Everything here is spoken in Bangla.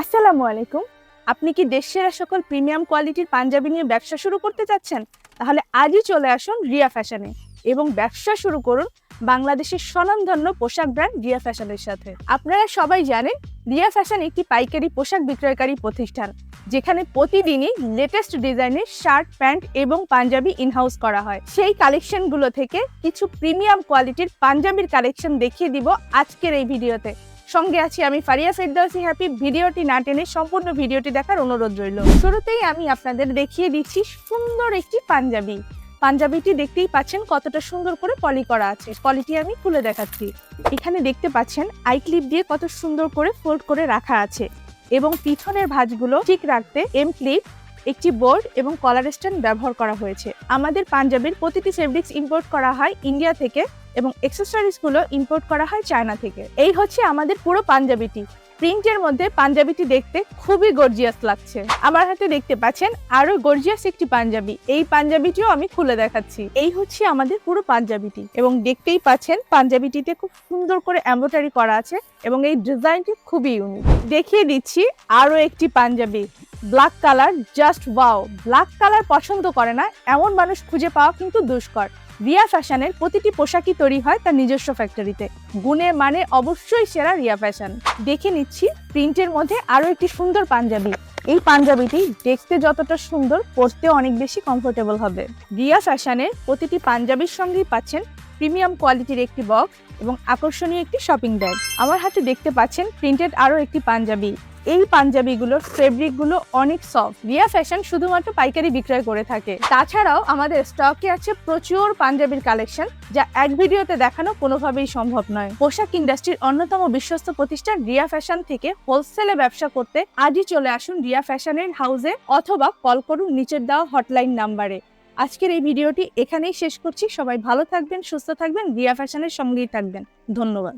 আসসালামু আলাইকুম। আপনি কি দেশের সকল প্রিমিয়াম কোয়ালিটির পাঞ্জাবি নিয়ে ব্যবসা শুরু করতে চাচ্ছেন? তাহলে আজই চলে আসুন রিয়া ফ্যাশনে এবং ব্যবসা শুরু করুন বাংলাদেশের স্বনামধন্য পোশাক ব্র্যান্ড রিয়া ফ্যাশনের সাথে। আপনারা সবাই জানেন রিয়া ফ্যাশন একটি পাইকারি পোশাক বিক্রয়কারী প্রতিষ্ঠান, যেখানে প্রতিদিনই লেটেস্ট ডিজাইনের শার্ট, প্যান্ট এবং পাঞ্জাবি ইনহাউস করা হয়। সেই কালেকশনগুলো থেকে কিছু প্রিমিয়াম কোয়ালিটির পাঞ্জাবির কালেকশন দেখিয়ে দিব আজকের এই ভিডিওতে। সঙ্গে আছি আমি ফারিয়া ফেরদাউসি হ্যাপি ভিডিওটি না টেনে সম্পূর্ণ ভিডিওটি দেখার অনুরোধ রইল। শুরুতেই আমি আপনাদের দেখিয়ে দিচ্ছি সুন্দর একটি পাঞ্জাবি। পাঞ্জাবিটি দেখতেই পাচ্ছেন কতটা সুন্দর করে পলি করা আছে। পলিটি আমি খুলে দেখাচ্ছি। এখানে দেখতে পাচ্ছেন আই ক্লিপ দিয়ে কত সুন্দর করে ফোল্ড করে রাখা আছে। এবং পিছনের ভাঁজগুলো ঠিক রাখতে এম ক্লিপ একটি বোর্ড এবং কলার স্ট্যান্ড ব্যবহার করা হয়েছে। আমাদের পাঞ্জাবির প্রতিটি ফেব্রিক্স ইম্পোর্ট করা হয় ইন্ডিয়া থেকে এবং এক্সেসরিজগুলো ইম্পোর্ট করা হয় চায়না থেকে। এই হচ্ছে আমাদের পুরো পাঞ্জাবিটি। প্রিন্টের মধ্যে পাঞ্জাবিটি দেখতে খুবই গর্জিয়াস লাগছে। আমার হাতে দেখতে পাচ্ছেন আরও গর্জিয়াস একটি পাঞ্জাবি। এই পাঞ্জাবিটিও আমি খুলে দেখাচ্ছি। এই হচ্ছে আমাদের পুরো পাঞ্জাবিটি এবং দেখতেই পাচ্ছেন পাঞ্জাবিটিতে খুব সুন্দর করে এমব্রয়ডারি করা আছে এবং এই ডিজাইনটি খুবই ইউনিক দেখিয়ে দিচ্ছি আরও একটি panjabi. Black colour just wow black colour পছন্দ করে না, এমন মানুষ খুঁজে পাওয়া কিন্তু দুষ্কর। রিয়া ফ্যাশনের প্রতিটি পোশাকই তৈরি হয় তার নিজস্ব ফ্যাক্টরিতে। গুণে মানে অবশ্যই সেরা রিয়া ফ্যাশন। দেখে নিচ্ছি প্রিন্টের মধ্যে আরও একটি সুন্দর পাঞ্জাবি। এই পাঞ্জাবিটি দেখতে যতটা সুন্দর পরতে অনেক বেশি কমফোর্টেবল হবে। রিয়া ফ্যাশনের প্রতিটি পাঞ্জাবির সঙ্গেই পাচ্ছেন প্রিমিয়াম কোয়ালিটির একটি বক্স এবং আকর্ষণীয় একটি শপিং ব্যাগ আমার হাতে দেখতে পাচ্ছেন প্রিন্টেড আরও একটি পাঞ্জাবি। এই পাঞ্জাবিগুলোর ফেব্রিকগুলো অনেক সফট রিয়া ফ্যাশন শুধুমাত্র পাইকারি বিক্রয় করে থাকে। তাছাড়াও আমাদের স্টকে আছে প্রচুর পাঞ্জাবির কালেকশন যা এক ভিডিওতে দেখানো কোনোভাবেই সম্ভব নয়। পোশাক ইন্ডাস্ট্রির অন্যতম বিশ্বস্ত প্রতিষ্ঠান রিয়া ফ্যাশন থেকে হোলসেলে ব্যবসা করতে আজই চলে আসুন রিয়া ফ্যাশনের হাউসে অথবা কল করুন নিচের দেওয়া হটলাইন নাম্বারে আজকের এই ভিডিওটি এখানেই শেষ করছি। সবাই ভালো থাকবেন, সুস্থ থাকবেন, রিয়া ফ্যাশনের সঙ্গেই থাকবেন। ধন্যবাদ।